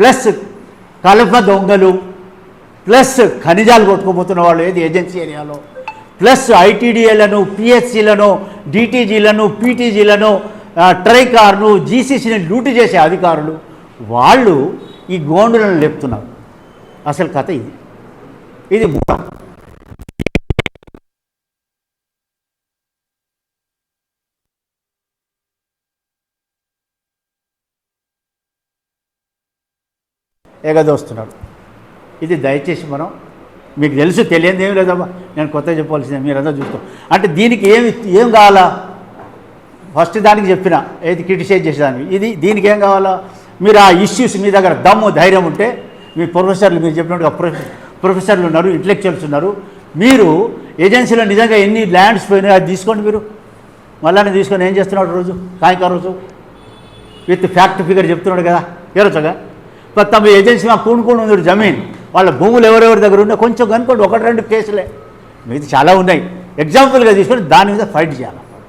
Plus కలప దొంగలు plus ఖనిజాలు కొట్టుకుపోతున్న వాళ్ళు ఏది ఏజెన్సీ ఏరియాలో? ప్లస్ ఐటీడీఏలను పిహెచ్సిలను డిటీజీలను పీటీజీలను ట్రైకార్ను జీసీసీని లూటు చేసే అధికారులు వాళ్ళు ఈ గోండులను లేపుతున్నారు. అసలు కథ ఇది. ఇది మూలం. ఎగదోస్తున్నారు ఇది దయచేసి మనం మీకు తెలుసు తెలియదు ఏం లేదమ్మా. నేను కొత్త చెప్పాల్సిందే మీరందరూ చూస్తాం అంటే దీనికి ఏమి ఏం కావాలా? ఫస్ట్ దానికి చెప్పిన ఏది క్రిటిసైజ్ చేసేదానికి ఇది దీనికి ఏం కావాలా? మీరు ఆ ఇష్యూస్ మీ దగ్గర దమ్ము ధైర్యం ఉంటే మీ ప్రొఫెసర్లు మీరు చెప్పినట్టుగా ప్రొఫెసర్లు ఉన్నారు ఇంటలెక్చువల్స్ ఉన్నారు. మీరు ఏజెన్సీలో నిజంగా ఎన్ని ల్యాండ్స్ పోయినాయో అది తీసుకోండి మీరు. మళ్ళీ తీసుకొని ఏం చేస్తున్నాడు రోజు? సాయంకాలం రోజు? విత్ ఫ్యాక్ట్ ఫిగర్ చెప్తున్నాడు కదా ఏరొచ్చగా తమ ఏజెన్సీ మా కూనుకొని ఉంది జమీన్. వాళ్ళ భూములు ఎవరెవరి దగ్గర ఉన్నాయి కొంచెం కనుకోండి ఒకటి రెండు కేసులే. మిగతా చాలా ఉన్నాయి. ఎగ్జాంపుల్గా తీసుకొని దాని మీద ఫైట్ చేయాలి.